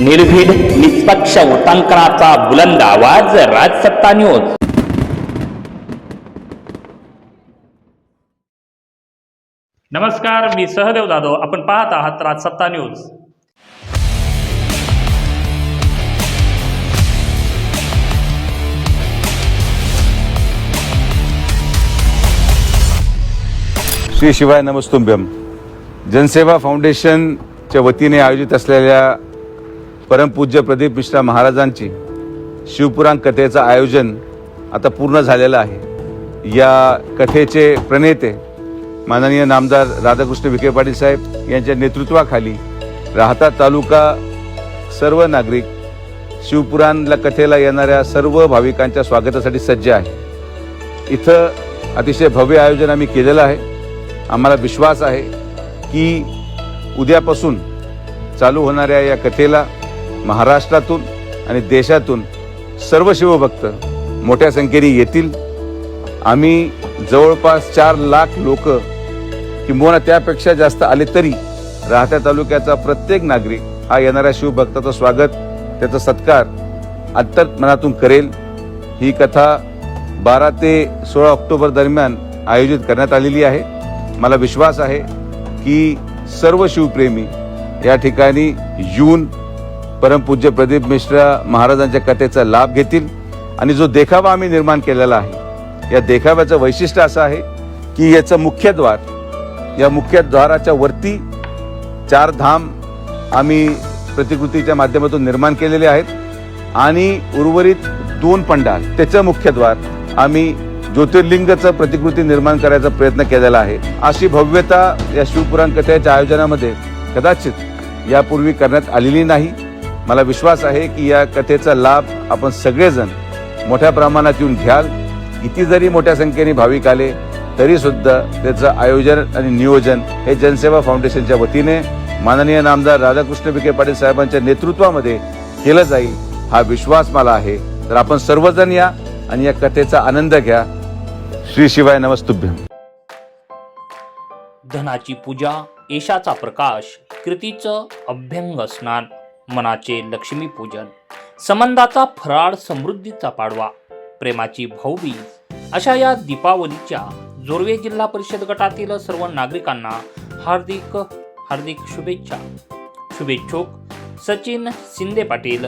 निर्भीड निष्पक्ष उटांकनाचा बुलंद आवाज राजसत्ता न्यूज. नमस्कार मी सहदेव जाधव. आपण पाहत आहात राजसत्ता न्यूज. श्री शिवाय नमस्तुभ्यम. जनसेवा फाउंडेशनच्या वतीने आयोजित असलेल्या परमपूज्य प्रदीप मिश्रा महाराजांची शिवपुराण कथेचं आयोजन आता पूर्ण झालेलं आहे. या कथेचे प्रणेते माननीय नामदार राधाकृष्ण विखे पाटील साहेब यांच्या नेतृत्वाखाली राहता तालुका सर्व नागरिक शिवपुराणला कथेला येणाऱ्या सर्व भाविकांच्या स्वागतासाठी सज्ज आहे. इथं अतिशय भव्य आयोजन आम्ही केलेलं आहे. आम्हाला विश्वास आहे की उद्यापासून चालू होणाऱ्या या कथेला महाराष्ट्रातून आणि देशातून सर्व शिवभक्त मोठ्या संख्येने येतील. आम्ही जवळपास चार लाख लोक किंबहुना त्यापेक्षा जास्त आले तरी राहत्या तालुक्याचा प्रत्येक नागरिक हा येणाऱ्या शिवभक्ताचं स्वागत त्याचा सत्कार अंतर मनातून करेल. ही कथा बारा ते सोळा ऑक्टोबर दरम्यान आयोजित करण्यात आलेली आहे. मला विश्वास आहे की सर्व शिवप्रेमी या ठिकाणी येऊन परमपूज्य प्रदीप मिश्रा महाराजांच्या कथेचा लाभ घेतील आणि जो देखावा आम्ही निर्माण केलेला आहे या देखाव्याचं वैशिष्ट्य असं आहे की याचं मुख्य द्वार या मुख्यद्वाराच्या वरती चार धाम आम्ही प्रतिकृतीच्या माध्यमातून निर्माण केलेले आहेत आणि उर्वरित दोन पंडाल त्याचं मुख्यद्वार आम्ही ज्योतिर्लिंगचं प्रतिकृती निर्माण करायचा प्रयत्न केलेला आहे. अशी भव्यता या शिवपुराण कथेच्या आयोजनामध्ये कदाचित यापूर्वी करण्यात आलेली नाही. मला विश्वास आहे की या कथेचा लाभ आपण सगळेजण मोठ्या प्रमाणात येऊन घ्याल. किती जरी मोठ्या संख्येने भाविक आले तरी सुद्धा त्याचं आयोजन आणि नियोजन हे जनसेवा फाउंडेशनच्या वतीने माननीय नामदार राधाकृष्ण विखे पाटील साहेबांच्या नेतृत्वामध्ये केलं जाईल हा विश्वास मला आहे. तर आपण सर्वजण या आणि या कथेचा आनंद घ्या. श्री शिवाय नमस्तुभ्यम धनाची पूजा यशाचा प्रकाश कृतीचं अभ्यंग स्नान. मनाचे लक्ष्मी पूजन संबंधाचा फराळ समृद्धीचा पाडवा प्रेमाची भाऊबीज अशा या दीपावलीच्या जोरवे जिल्हा परिषद गटातील सर्व नागरिकांना हार्दिक हार्दिक शुभेच्छा. शुभेच्छुक सचिन शिंदे पाटील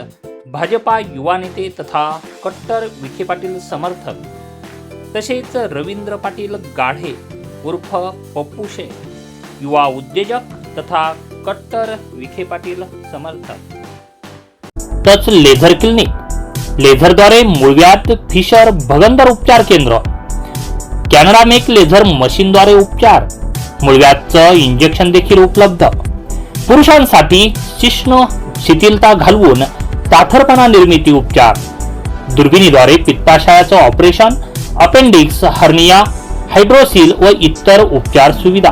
भाजपा युवा नेते तथा कट्टर विखे पाटील समर्थक तसेच रवींद्र पाटील गाढे उर्फ पप्पूशे युवा उद्योजक तथा कट्टर विखे पाटील समर्थक. Touch laser clinic. लेझरद्वारे मुळव्यात फिशर भगंदर उपचार केंद्र. कॅनडा मेक लेझर मशीनद्वारे उपचार. मुळव्यातचं इंजेक्शन देखील उपलब्ध. पुरुषांसाठी शिष्ण शिथिलता घालवून ताठरपणा निर्मिती उपचार. दुर्बिणीद्वारे पित्ताशयाचं ऑपरेशन अपेंडिक्स हर्निया हायड्रोसिल व इतर उपचार सुविधा.